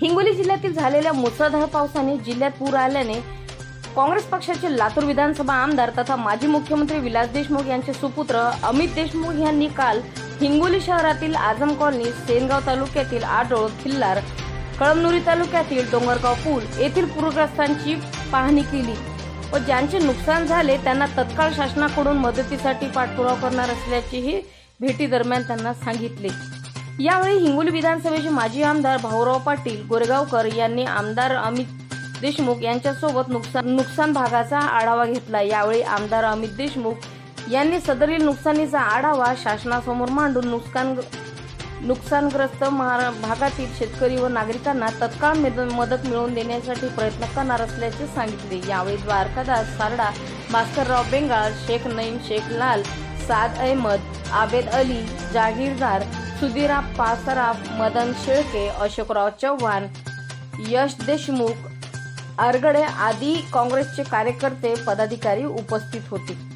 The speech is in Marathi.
हिंगोली जिल्ह्यातील झालेल्या मुसळधार पावसाने जिल्ह्यात पूर आल्याने काँग्रेस पक्षाचे लातूर विधानसभा आमदार तथा माजी मुख्यमंत्री विलास देशमुख यांचे सुपुत्र अमित देशमुख यांनी काल हिंगोली शहरातील आझम कॉलनी सेनगाव तालुक्यातील आडोळ खिल्लार कळमनुरी तालुक्यातील डोंगरगाव पूल येथील पूरग्रस्तांची पाहणी केली व ज्यांचे नुकसान झाले त्यांना तत्काळ शासनाकडून मदतीसाठी पाठपुरावा करणार असल्याचेही भेटी दरम्यान त्यांना सांगितले. यावेळी हिंगोली विधानसभेचे माजी आमदार भाऊराव पाटील गोरेगावकर यांनी आमदार अमित देशमुख यांच्यासोबत नुकसान नुकसान भागाचा आढावा घेतला. यावेळी आमदार अमित देशमुख यांनी सदरील नुकसानीचा आढावा शासनासमोर मांडून नुकसान नुकसानग्रस्त भागातील शेतकरी व नागरिकांना तत्काळ मदत मिळवून देण्यासाठी प्रयत्न करणार असल्याचे सांगितले. यावेळी द्वारकादास सारडा भास्करराव बेंगाळ शेख नईम शेख लाल साद अहमद आबेद अली जागीरदार सुधीरा पासराफ मदन शेळके अशोकराव चव्हाण यश देशमुख आरगडे आदी काँग्रेसचे कार्यकर्ते पदाधिकारी उपस्थित होते.